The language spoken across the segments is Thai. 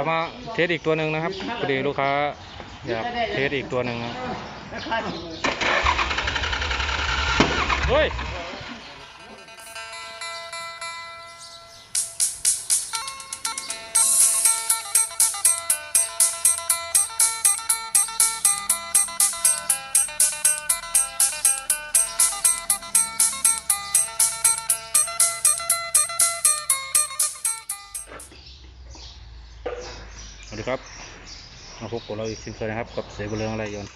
ยวมาเทสอีกตัวหนึ่งนะครับพอดีลูกค้าอยากเทสอีกตัวหนึ่งนะเฮ้ย ดีครับ มาพบกับเราอีกเช่นเคยนะครับ กับเสบุญเรืองอะไรยนต์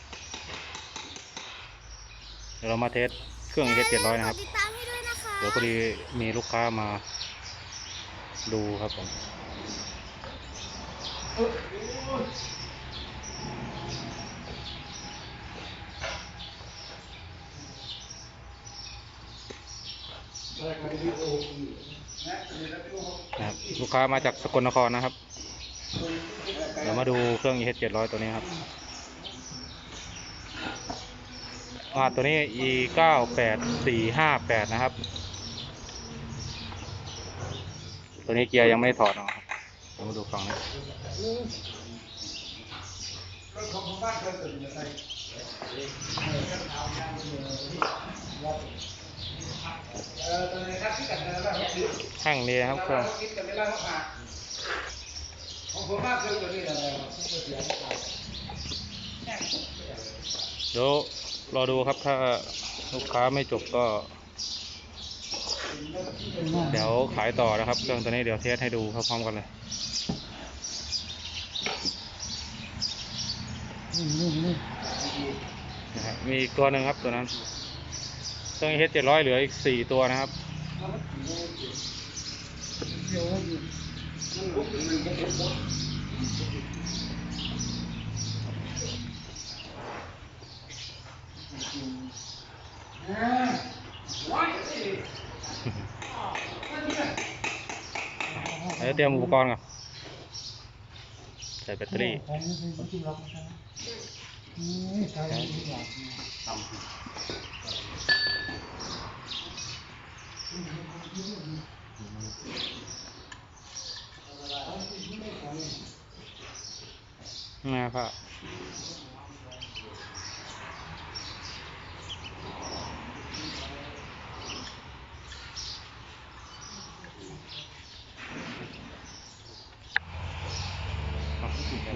เดี๋ยวเรามาเทสเครื่องเอเจ็ดร้อยนะครับ ติดตามให้ด้วยนะคะ เดี๋ยวพอดีมีลูกค้ามา ดูครับผมนะครับลูกค้ามาจากสกลนครนะครับ เดี๋ยวมาดูเครื่อง EH 700 ตัวนี้ครับอ่าตัวนี้ E 9 8 4 5 8 นะครับ ตัวนี้เกียร์ยังไม่ได้ถอดออกครับเดี๋ยวมาดูฝั่งนี้แห้งดีนะครับเครื่อง เดี๋ยวรอดูครับถ้าลูกค้าไม่จบก็ เดี๋ยวขายต่อนะครับเครื่องตัวนี้เดี๋ยวเทสให้ดูพร้อมๆกันเลยนะฮะมีอีกตัวหนึ่งครับตัวนั้นเครื่องเฮดเจ็ดร้อยเหลืออีกสี่ตัวนะครับ เดี๋ยว เตรียมอุปกรณ์ก่อ นะครับ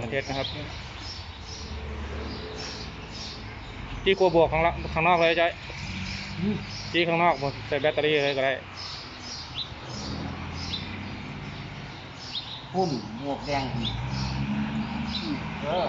มาเทสนะครับจี้กลัวบวกข้างละข้างนอกเลยใจจี้ข้างนอกใส่แบตเตอรี่เลยก็ได้พุ่นหมวกแดง เออ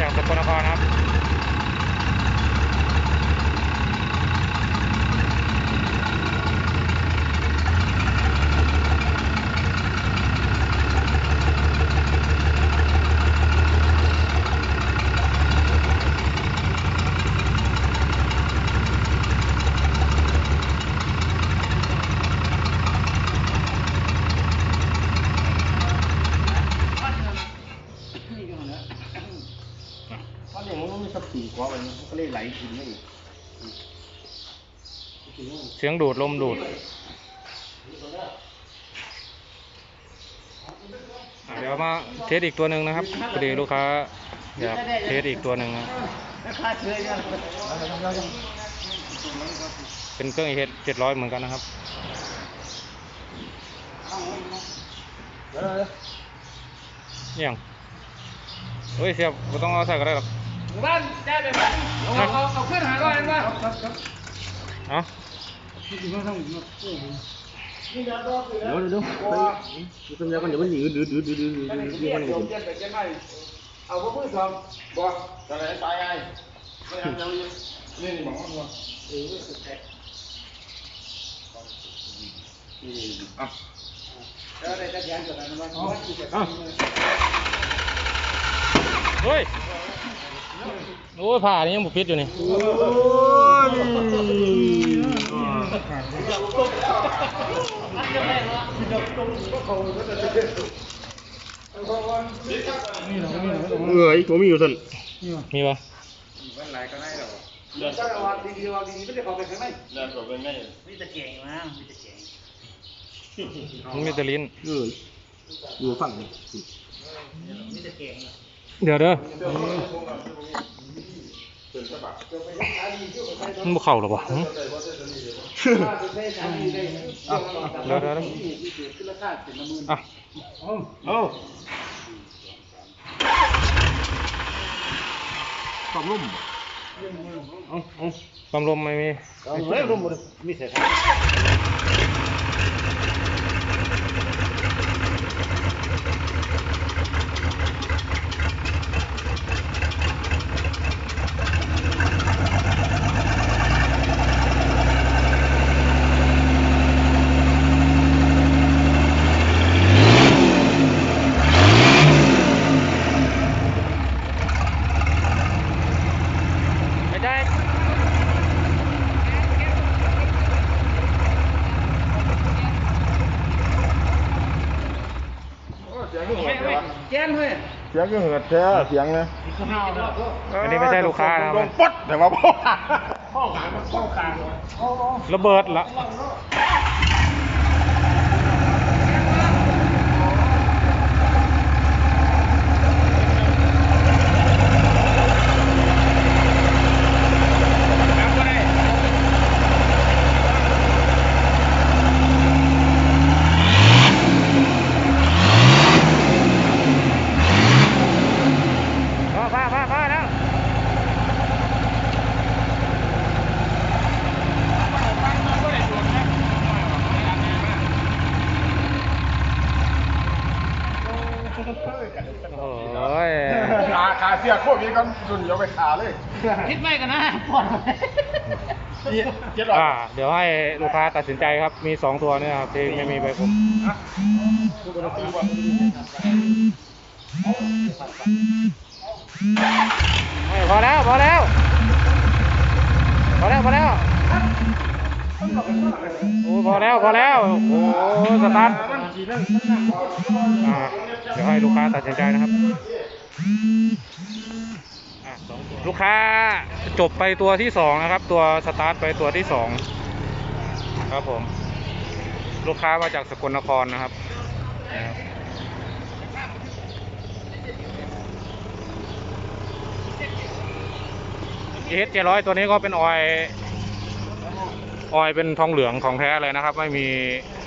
จากสกลนครครับ ไหลกินไม่อีกเสียงดูดลมดูดอะเดี๋ยวมาเทสอีกตัวหนึ่งนะครับพอดีลูกค้าอยากเทสอีกตัวหนึ่งนะราคาเชยยังเป็นเครื่องเฮดเจ็ดร้อยเหมือนกันนะครับเนี่ยงเฮ้ยเสียบไม่ต้องเอาใส่ก็ได้หรอก บ้านได้ไปบ้านเอาเอาเอาขึ้นหาร้อยบ้างเอาเดี๋ยวเดี๋ยวไปดูสัญญากันเดี๋ยวมันหนีดื้อดื้อดื้อดื้อดื้อดื้อดื้อมันหนีเอาพวกมือสองบอกตอนไหนตายไงไม่ทำยังนี่นี่บอกว่าเออสุดแท้อะแล้วได้จะแย่งกันนะมั้งเฮ้ย โอ้ยผ่านี่ยังบุปิดอยู่นี่เอ้ยผมมีอยู่สั่นมีปะเดี๋ยวถ้าเราดีๆเราดีๆไม่ได้เข้าไปข้างในมันมีแต่ลิ้นเอ้ยอยู่ฝั่งนี้เเดี๋ยวเด้อมันบุเข่าหรอปะหึเดี๋ยวเดี๋ยวเดี๋ยวอะเอ้ความลุ่มเอาเอาความลมไม่มีเอาเฮ้ยลุ่มหมดมีเศษไม่ใช่ เสียงก็เหิดเลยวะ แจ้งเลย เสียงก็เหิดแท้เสียงนะอันนี้ไม่ใช่ลูกค้านะคลรับงป๊ดแต่ว่าพ่อระเบิดละ พอพอพอพอแล้ว โอ้ย ขาขา เสียโคตรมีกันดุนเดี๋ยวไปขาเลยคิดไม่กันนะปลอดภัยเจ็ดร้อยอ่าเดี๋ยวให้ลูกค้าตัดสินใจครับ มีสองตัวเนี่ยครับที่ไม่มีใบคุมไม่พอแล้ว พอแล้ว พอแล้ว พอแล้ว โอ้พอแล้วพอแล้วโอ้สตาร์ทอ่าเดี๋ยวให้ลูกค้าตัดสินใจนะครับอะสองตัว ลูกค้าจบไปตัวที่สองนะครับ ตัวสตาร์ทไปตัวที่สองครับผม ลูกค้ามาจากสกลนครนะครับเอสเจร้อยตัวนี้ก็เป็นออยออยเป็นทองเหลืองของแท้เลยนะครับ ไม่มี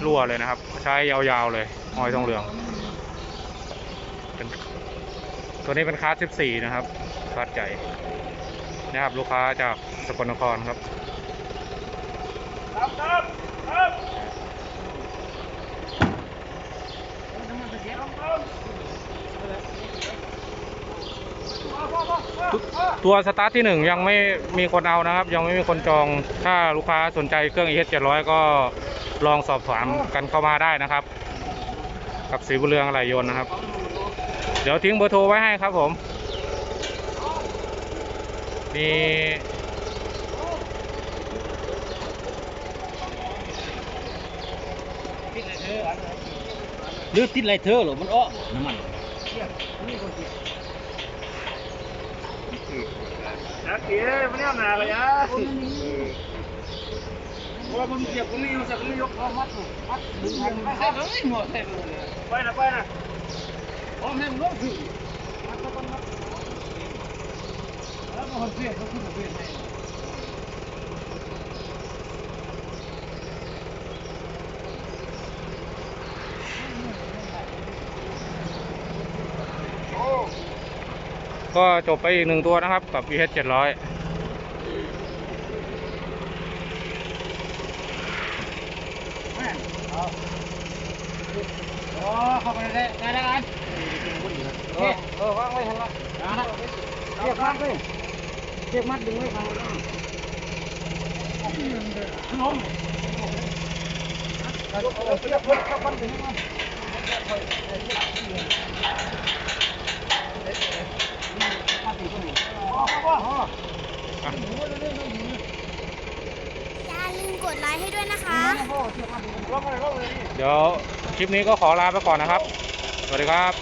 รั่วเลยนะครับ ใช้ยาวๆเลย ออยทองเหลืองเป็น ตัวนี้เป็นคลาส14 นะครับคลาสใหญ่นะครับลูกค้าจากสกลนครครับตัวสตาร์ทที่หนึ่งยังไม่มีคนเอานะครับ ยังไม่มีคนจองถ้าลูกค้าสนใจเครื่อง ES 700 ก็ลองสอบถามกันเข้ามาได้นะครับ กับสีบุเรืองอะไรยนนะครับ เดี๋ยวทิ้งเบอร์โทรไว้ให้ครับผมนี่หรือติดไรเธอหรอมันอ้อน้ำมันนักเกียร์ไม่เอาหนาเลยอะเพราะว่ามันเจ็บผมนี่อยู่สักนี่ยกเอมัดมัดดึงไม่ใช่เลยไปนะไปนะ อมให้มันลงสิมัดก็มัดแล้วมันเปลี่ยนเขาขึ้นเปลี่ยนให้ก็จบไปอีกหนึ่งตัวนะครับ กับ EH 700 โอ้เข้าไปได้ได้แล้วกันเออเออวางไว้ทันละเก็บมัดเลยเก็บมัดดึงไว้ทางล่างลงเก็บมัดกับมัดดึงมามาถึงตรงนี้อ๋ออ๋ออย่าลืมกดไลค์ให้ด้วยนะคะ เดี๋ยว คลิปนี้ก็ขอลาไปก่อนนะครับ สวัสดีครับ